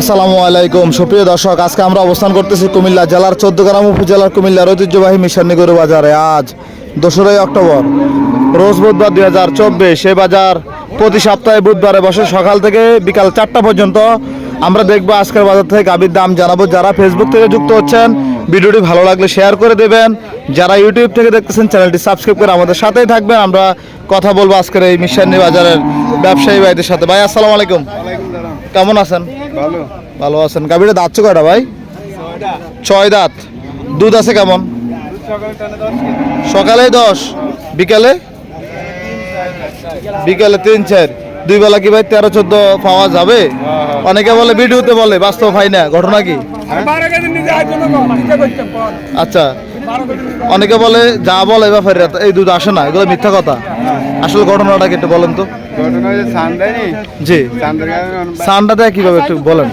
আসসালামু আলাইকুম। সুপ্রিয় দর্শক আজকে আমরা অবস্থান করতেছি কুমিল্লা জেলার চোদ্দগ্রাম উপজেলার কুমিল্লার ঐতিহ্যবাহী মিশানি গরু বাজারে। আজ দোসরাই অক্টোবর রোজ বুধবার দুই হাজার চব্বিশ এই বাজার প্রতি সপ্তাহে বুধবারে বসে। সকাল থেকে বিকাল চারটা পর্যন্ত আমরা দেখব আজকের বাজার থেকে গাভীর দাম জানাব। যারা ফেসবুক থেকে যুক্ত হচ্ছেন ভিডিওটি ভালো লাগলে শেয়ার করে দেবেন। যারা ইউটিউব থেকে দেখতেছেন চ্যানেলটি সাবস্ক্রাইব করে আমাদের সাথেই থাকবেন। আমরা কথা বলব আজকের এই মিশানি বাজারের ব্যবসায়ী ভাইদের সাথে। ভাই আসসালামু আলাইকুম। কেমন আছেন? ভালো। ভালো আছেন। গাভীটা দাঁতছে কয়টা ভাই? ছয় দাঁত। দুধ আছে কেমন? সকালে দশ বিকালে? বিকালে তিন চার। দুই বেলা কি ভাই তেরো চোদ্দ পাওয়া যাবে? অনেকে বলে ভিডিওতে বলে বাস্তব হয় না। ঘটনা কি? আচ্ছা। অনেকে বলে যা বলে ব্যাপারে এই দুধ আসে না এগুলো মিথ্যা কথা। আসলে ঘটনাটা কি একটু বলেন তো। জি। সানটা দেয় কীভাবে একটু বলেন।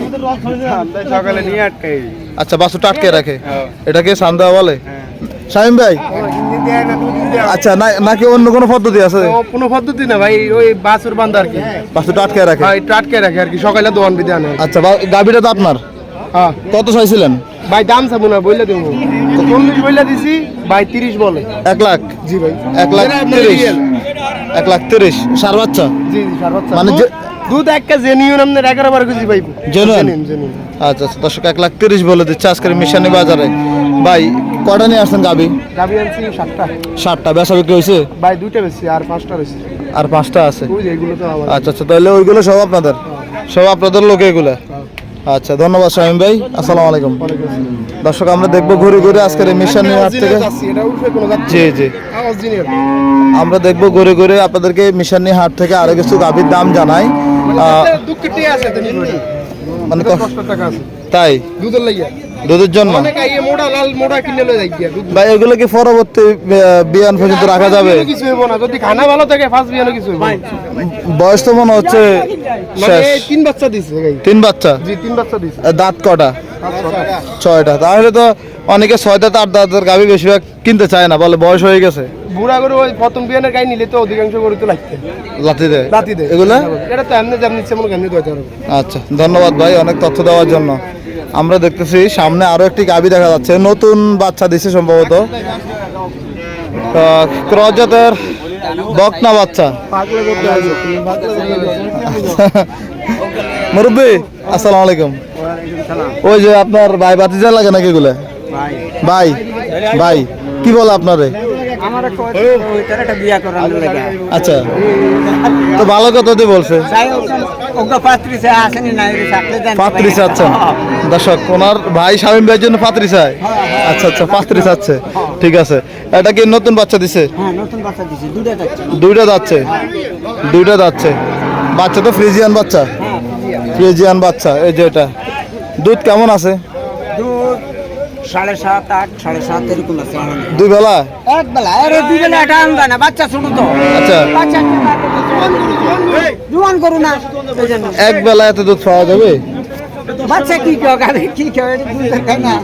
সকালে নিয়ে আটকাই আচ্ছা বাসু টাটকে রাখে। এটাকে সান্দা বলে? শামিম ভাই? আচ্ছা না নাকি অন্য কোনো পদ্ধতি আছে? কোনো পদ্ধতি না ভাই ওই বাসুর বান্ধ আর কি। বাসু টাটকে রাখে। ভাই টাটকে রাখে আর কি সকালে দোয়ান বিধান। আচ্ছা গাভীটা তো আপনার। হ্যাঁ। কত চাইছিলেন? ভাই দাম চাবো না বললে দেবো। চল্লিশ বললে দিছি ভাই তিরিশ বলে। এক লাখ? জি ভাই। এক লাখ তিরিশ। এক লাখ তিরিশ। সার বাচ্চা? জি জি সর্বোচ্চ মানে মানে দুধ একটা জেনিউন আপনার এগারো বার কেজি পাইব। Genuine? আচ্ছা আচ্ছা দর্শক এক লাখ তিরিশ বলে দিচ্ছে আজকের মিশানি বাজারে। ভাই কটা নিয়ে আসছেন গাভী গাবি আনছি সাতটা। ষাটটা বেচা বিক্রি হয়েছে? ভাই দুইটা বেশি আর পাঁচটা বেশি আর পাঁচটা আছে? ওই যে এগুলো তো আমার আচ্ছা আচ্ছা তাহলে ওইগুলো সব আপনাদের? সব আপনাদের লোক এগুলো? আচ্ছা ধন্যবাদ সাইম ভাই আসসালামু আলাইকুম দর্শক আমরা দেখব ঘুরে ঘুরে আজকের এই মিশানি হাট থেকে জি জি আমরা দেখব ঘুরে ঘুরে আপনাদেরকে মিশানি হাট থেকে আরও কিছু দাবির দাম জানাই মানে তাই দুধের লাগিয়া দুধের জন্য? গিয়া ভাই এগুলো কি পরবর্তী বিয়ান পর্যন্ত রাখা যাবে? কিছু হইব না যদি খানা ভালো থাকে ফার্স্ট বিয়ানো কিছু হইব বয়স তো মনে হচ্ছে মানে তিন বাচ্চা দিছে তিন বাচ্চা? জি তিন বাচ্চা দিছে। দাঁত কটা? ছয়টা। তাহলে তো অনেকে ছয় দাঁত আট দাঁতের গাভী বেশিরভাগ কিনতে চায় না বলে বয়স হয়ে গেছে। বুড়া গরু ওই প্রথম বিয়ানের গাই নিলে তো অধিকাংশ গরু তো লাগতে লাথি দেয়? রাতি দেয়। এগুলা? এটা তো এমনি যেমনি ইচ্ছে মনে কেমনি দোয়াতে আচ্ছা ধন্যবাদ ভাই অনেক তথ্য দেওয়ার জন্য। আমরা দেখতেছি সামনে আরও একটি গাভী দেখা যাচ্ছে। নতুন বাচ্চা দিছে সম্ভবত। আহ, ক্রস জাতের বকনা বাচ্চা। মুরব্বী আসসালামু আলাইকুম। ওই যে আপনার ভাই বাতিজা লাগে নাকি এগুলা? ভাই ভাই কি বলে আপনারে? আমার একটা বিয়া করার লাগে আচ্ছা। তো ভালো কথা বলছে। আচ্ছা। দর্শক ওনার ভাই স্বামী ভাইয়ের জন্য পাত্রিশ চায়। আচ্ছা আচ্ছা আছে ঠিক আছে। এটা কি নতুন বাচ্চা দিছে? হ্যাঁ নতুন বাচ্চা দিছি দুটো যাচ্ছে। দুইটা যাচ্ছে। দুইটা যাচ্ছে। বাচ্চা তো ফ্রিজিয়ান বাচ্চা। ফ্রিজিয়ান বাচ্চা। এই যে এটা। দুধ কেমন আছে? দুধ সাড়ে সাত আট সাড়ে সাত এরকম আছে দুই বেলা? এক বেলা। দুই বেলা এটা আনবে না বাচ্চা ছোট তো। আচ্ছা। বাচ্চা জোয়ান করু না এক বেলা এত দুধ পাওয়া যাবে? বাচ্চা কি কেউ কি কেউ না।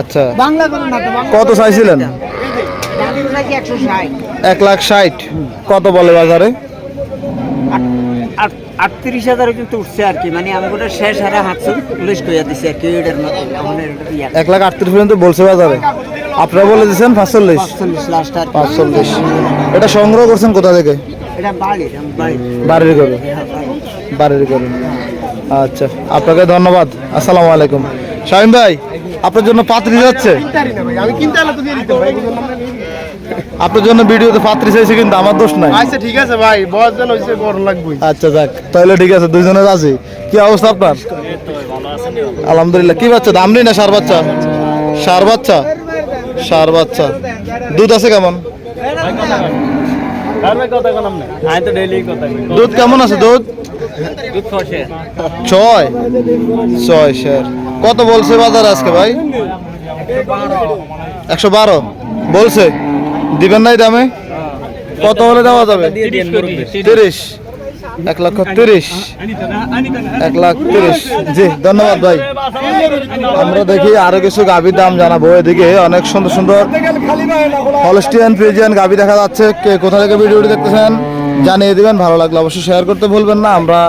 আচ্ছা। বাংলা করুন না কত চাইছিলেন? এক লাখ ষাট। কত বলে বাজারে? আটত্রিশ হাজার কিন্তু উঠছে আর কি। মানে আমি ওটা শেষ হারা হাতছে পুলিশ কইয়া দিছে আর কি এটার মতো আমাদের এক লাখ আটত্রিশ পর্যন্ত বলছে বাজারে। আপনারা বলে দিচ্ছেন পাঁচচল্লিশ। পাঁচচল্লিশ এটা সংগ্রহ করছেন কোথা থেকে? এটা বাড়ির করে বাড়ির। করে হ্যাঁ, আচ্ছা আপনাকে ধন্যবাদ। আসসালামু আলাইকুম। শাহিম ভাই আপনার জন্য পাত্রি যাচ্ছে। কিনতারি না ভাই আমি কিনতে হলে তো দিয়ে দিতাম ভাই বুঝলাম না। আপনার জন্য ভিডিওতে পাত্রি চাইছে কিন্তু আমার দোষ নাই। আচ্ছা ঠিক আছে ভাই বয়স যেন হয়েছে গরম লাগবেই। আচ্ছা যাক তাহলে ঠিক আছে দুইজনের আছে কি অবস্থা আপনার? আলহামদুলিল্লাহ কি বাচ্চা? দাম নেই না সার বাচ্চা? সার বাচ্চা? সার বাচ্চা। দুধ আছে কেমন? দুধ কেমন আছে? দুধ? ছয়? ছয় স্যার কত বলছে বাজার আজকে ভাই? একশো বারো। বলছে? দিবেন নাই দামে? কত হলে দেওয়া যাবে? তিরিশ। এক লক্ষ তিরিশ। এক লাখ তিরিশ। জি, ধন্যবাদ ভাই। আমরা দেখি আরও কিছু গাভীর দাম জানাব এদিকে। অনেক সুন্দর সুন্দর হলস্টিয়ান ফ্রিজিয়ান গাভী দেখা যাচ্ছে। কে কোথা থেকে ভিডিওটি দেখতেছেন? জানিয়ে দেবেন, ভালো লাগলে অবশ্যই শেয়ার করতে ভুলবেন না। আমরা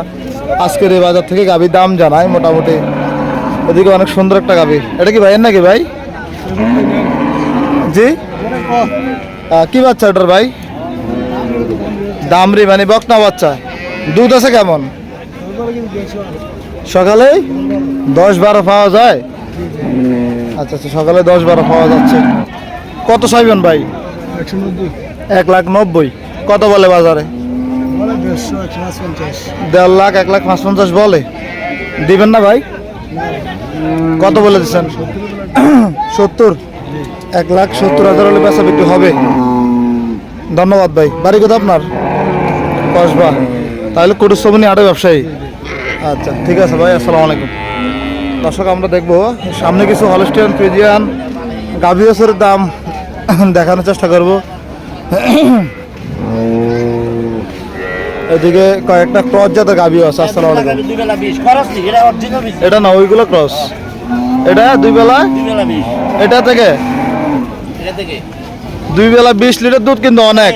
আজকের এই বাজার থেকে গাভীর দাম জানাই, মোটামুটি এদিকে অনেক সুন্দর একটা গাভি এটা কি ভাইয়ের নাকি ভাই? জি? কি বাচ্চা ওটার ভাই? দামরি মানে বকনা বাচ্চা। দুধ আছে কেমন? সকালে দশ বারো পাওয়া যায়? আচ্ছা আচ্ছা সকালে দশ বারো পাওয়া যাচ্ছে। কত চাইবেন ভাই? এক লাখ নব্বই। কত বলে বাজারে? দেড় লাখ, এক লাখ পাঁচ পঞ্চাশ বলে। দিবেন না ভাই? কত বলে দিচ্ছেন? সত্তর। এক লাখ সত্তর হাজার হলে বেচা বিক্রি হবে। ধন্যবাদ ভাই। বাড়ি কোথা আপনার? কসবা। তাহলে কুটুসবনি আটে ব্যবসায়ী। আচ্ছা ঠিক আছে ভাই, আসসালামু আলাইকুম। দর্শক, আমরা দেখব। সামনে কিছু হলস্টিয়ান, ফ্রিজিয়ান গাভিওসের দাম দেখানোর চেষ্টা করব। এদিকে কয়েকটা ক্রস জাতের গাভিও আছে আসসালামু আলাইকুম। এটা না ওইগুলো ক্রস এটা দুই বেলা? এটা থেকে? এটা থেকে। দুই বেলা বিশ লিটার দুধ কিন্তু অনেক।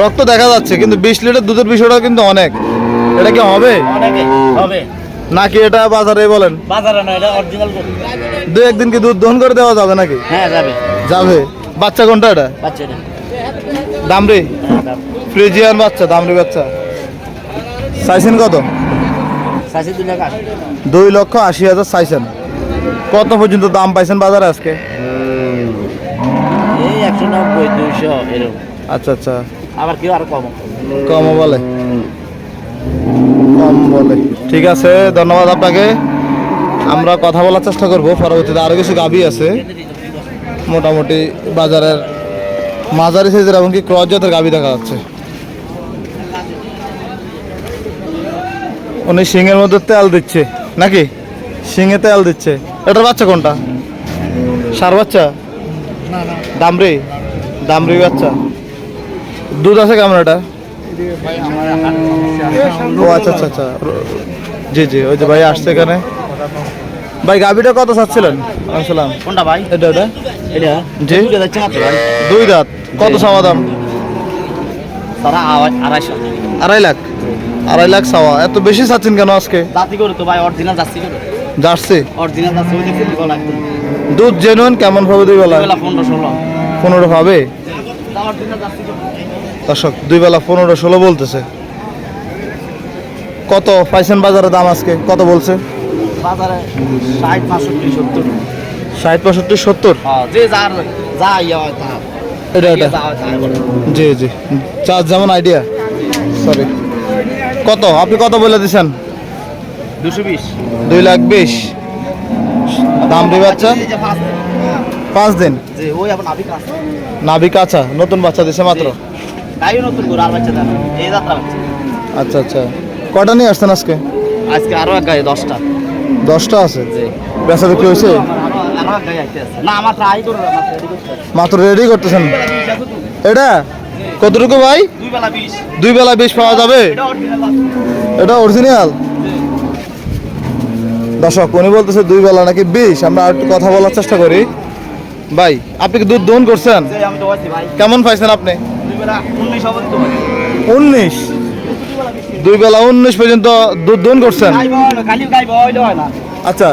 রক্ত দেখা যাচ্ছে কিন্তু বিশ লিটার দুধের বিষয়টা কিন্তু অনেক। এটা কি হবে? নাকি এটা বাজারে বলেন? বাজারে না এটা অরিজিনাল দু একদিন কি দুধ দহন করে দেওয়া যাবে নাকি? হ্যাঁ যাবে। যাবে। বাচ্চা কোনটা এটা? বাচ্চাটা দামরি ফ্রিজিয়ান বাচ্চা দামরি বাচ্চা। চাইছেন কত? দুই লক্ষ আশি হাজার চাইছেন কত পর্যন্ত দাম পাইছেন বাজারে আজকে? আচ্ছা আচ্ছা। আবার কেউ আরও কম। কম বলে। কম বলে। ঠিক আছে ধন্যবাদ আপনাকে। আমরা কথা বলার চেষ্টা করব পরবর্তীতে আরও কিছু গাবি আছে। মোটামুটি বাজারের মাঝারি সাইজের এমনকি ক্রস জাতের গাবি দেখা যাচ্ছে। উনি শিঙের মধ্যে তেল দিচ্ছে। নাকি? শিঙে তেল দিচ্ছে। এটার বাচ্চা কোনটা? সার বাচ্চা? দামরি দামরি বাচ্চা। দুধ আছে কেমন এটা? ও আচ্ছা আচ্ছা আচ্ছা। জি জি, ওই যে ভাই আসছে এখানে। ভাই গাবিটা কত চাচ্ছিলেন? আসসালাম। কোনটা ভাই? এটা এটা? এটা? জি। দুই দাঁত। কত চাওয়া দাম? তারা আওয়াজ আড়াইশো। আড়াই লাখ। আড়াই লাখ চাওয়া। এত বেশি চাচ্ছেন কেন আজকে? জাতি করো তো ভাই অরিজিনাল জার্সি করো জার্সি? অরিজিনাল জার্সি ওই দেখতে দিব লাগবে। দুধ জেনুইন কেমন ভাবে দুই বেলা? পনেরো ষোলো। পনেরো করো দর্শক দুই বেলা পনেরো ষোলো বলতেছে। কত পাইছেন বাজারে দাম আজকে? কত বলছে? বাজারে ষাট পাঁচষট্টি সত্তর। ষাট পঁয়ষট্টি সত্তর? হ্যাঁ, যে যার যা ইয়ে হয় তা এটা এটা। জি জি। চার্জ যেমন আইডিয়া সরি কত? আপনি কত বলে দিছেন? দুশো বিশ। দুই লাখ বিশ। দাম বাচ্চা? পাঁচ দিন। নাভি কাঁচা নতুন বাচ্চা দিছে মাত্র? আচ্ছা আচ্ছা। কটা নিয়ে আসছেন আজকে? আজকে আরও এক গায়ে দশটা। দশটা আছে। বেচা বিক্রি হয়েছে। মাত্র রেডি করতেছেন। এটা? কতটুকু ভাই? দুই বেলা বিশ। পাওয়া যাবে? এটা অরিজিনাল দর্শক উনি বলতেছে দুই বেলা নাকি বিশ। আমরা আর একটু কথা বলার চেষ্টা করি। ভাই আপনি কি দুধ দহন করছেন? কেমন পাইছেন আপনি? উনিশ? দুই বেলা উনিশ পর্যন্ত দুধ দহন করছেন? আচ্ছা।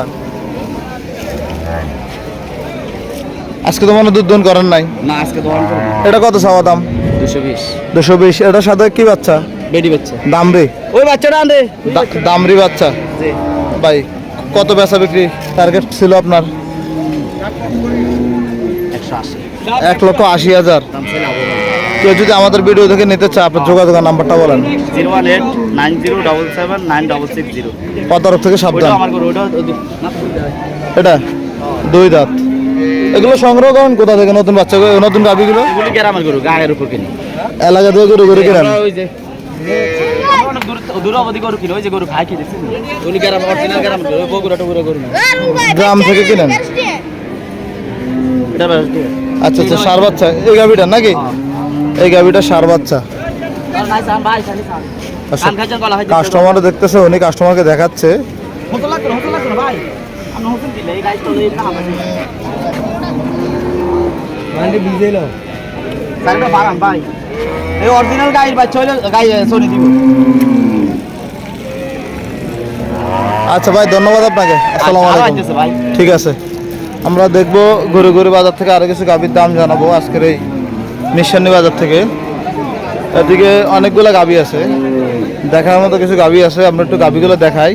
আজকে তো মনে দুধ দহন করেন নাই? না আজকে দোকান এটা কত চাওয়া দাম? দুশো বিশ। দুশো বিশ। এটার সাথে কি বাচ্চা? বেডি বাচ্চা। দামরি ওই বাচ্চাটা আনবে দামরি বাচ্চা? ভাই কত বেচা বিক্রি? টার্গেট ছিল আপনার? এক লক্ষ আশি হাজার। কেউ যদি আমাদের ভিডিও দেখে নিতে চায় আপনার যোগাযোগের নাম্বারটা বলেন। Zero one eight nine zero double seven nine double six zero. তরফ থেকে সাবধান? এটা? দুই দাঁত। এগুলো সংগ্রহ করেন কোথা থেকে? নতুন বাচ্চা নতুন গাভিগুলো এগুলি গ্রামের গরু? গায়ের উপর কিনি। এলাকা থেকে গরু গরু কিনেন? গ্রাম থেকে কিনেন? আচ্ছা আচ্ছা সার বাচ্চা। এই গাভিটা নাকি? এই গাভিটা সার বাচ্চা। আর নাই সান ভাই খালি খান খান খাইছেন বলা হয় কাস্টমার দেখতেছে উনি কাস্টমারকে দেখাচ্ছে। অরিজিনাল গাইর বাচ্চা হইলে গাই দিব। আচ্ছা ভাই ধন্যবাদ আপনাকে। আসসালামু আলাইকুম। ঠিক আছে। আমরা দেখব ঘুরে ঘুরে বাজার থেকে আরও কিছু গাভীর দাম জানাব আজকের এই নিঃসান্নি বাজার থেকে। এদিকে অনেকগুলো গাবি আছে। দেখার মতো কিছু গাবি আছে, আমরা একটু গাভীগুলো দেখাই।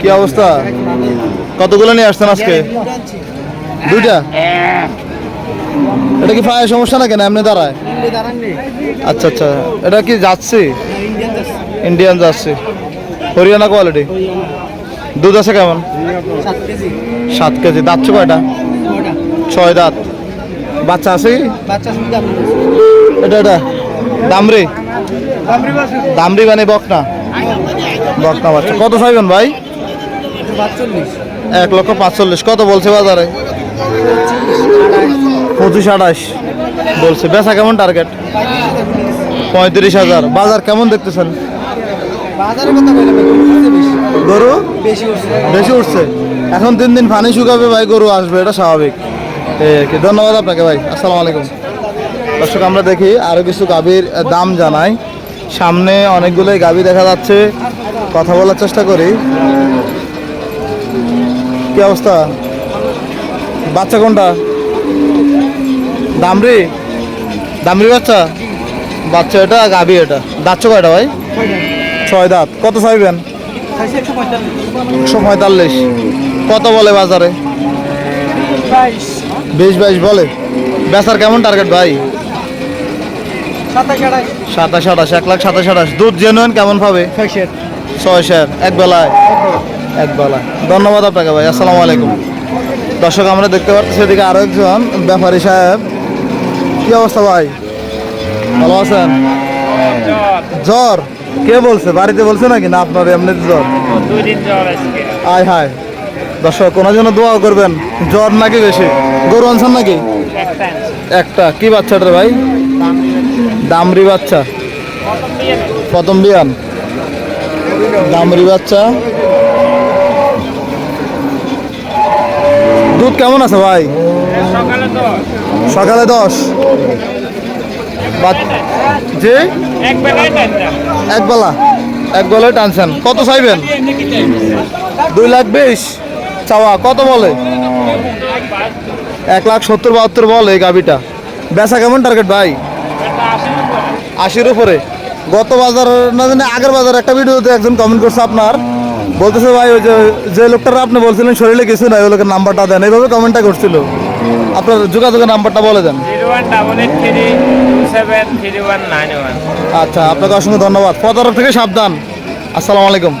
কি অবস্থা? কতগুলো নিয়ে আসছেন আজকে? দুইটা? এটা কি পায়ের সমস্যা না কেন এমনি দাঁড়ায়? আচ্ছা আচ্ছা। এটা কি যাচ্ছে ইন্ডিয়ান যাচ্ছে হরিয়ানা কোয়ালিটি? দুধ আছে কেমন? সাত কেজি। দাঁতছে কয়টা? ছয় দাঁত। বাচ্চা আছে এটা এটা। দামরি দামরি মানে বকনা? বকনা বাচ্চা। কত চাইবেন ভাই? এক লক্ষ পাঁচচল্লিশ। কত বলছে বাজারে? পঁচিশ আঠাশ। বলছে। বেচা কেমন টার্গেট? পঁয়ত্রিশ হাজার। বাজার কেমন দেখতেছেন? গরু? বেশি উঠছে। এখন দিন দিন পানি শুকাবে ভাই গরু আসবে এটা স্বাভাবিক। এই ধন্যবাদ আপনাকে ভাই, আসসালামু আলাইকুম। দর্শক, আমরা দেখি আরও কিছু গাভীর দাম জানাই। সামনে অনেকগুলোই গাভী দেখা যাচ্ছে, কথা বলার চেষ্টা করি। কি অবস্থা? বাচ্চা কোনটা? দামরি দামরি বাচ্চা? বাচ্চা এটা, গাভী এটা। দাচ্ছ কয়টা ভাই? ছয় দাঁত। কত চাইবেন? একশো পঁয়তাল্লিশ। কত বলে বাজারে? বিশ বাইশ বলে। বেচার কেমন টার্গেট ভাই? সাতাশ আঠাশ। এক লাখ সাতাশ আঠাশ। দুধ জেনুয়েন কেমন পাবে? ছয় শের এক বেলায়? এক বেলায় ধন্যবাদ আপনাকে ভাই আসসালামু আলাইকুম। দর্শক আমরা দেখতে পাচ্ছি এদিকে আরও একজন ব্যাপারী সাহেব। কি অবস্থা ভাই? ভালো আছেন? জ্বর? কে বলছে? বাড়িতে বলছে নাকি? না আপনার এমনি জ্বর? আয় হায়। দর্শক কোনার জন্য দোয়া করবেন। জ্বর নাকি বেশি? গরু আনছেন নাকি? একটা। কি বাচ্চাটা ভাই? দামরি বাচ্চা। প্রথম বিয়ান। দামরি বাচ্চা। দুধ কেমন আছে ভাই? সকালে দশ। বাচ- জি? এক বেলা। এক বেলায় টানছেন। কত চাইবেন? দুই লাখ বিশ। চাওয়া কত বলে? এক লাখ সত্তর বাহাত্তর বলে এই গাবিটা বেচা কেমন টার্গেট ভাই? আশির উপরে। গত বাজার না জানি আগের বাজার একটা ভিডিওতে একজন কমেন্ট করছে আপনার। বলতেছে ভাই ওই যে যে লোকটার আপনি বলছিলেন শরীরে কিছু নাই ওই লোকের নাম্বারটা দেন। এইভাবে কমেন্টটা করছিল। আপনার যোগাযোগের নাম্বারটা বলে দেন। আচ্ছা আপনাকে অসংখ্য ধন্যবাদ। প্রতারক থেকে সাবধান। আসসালামু আলাইকুম।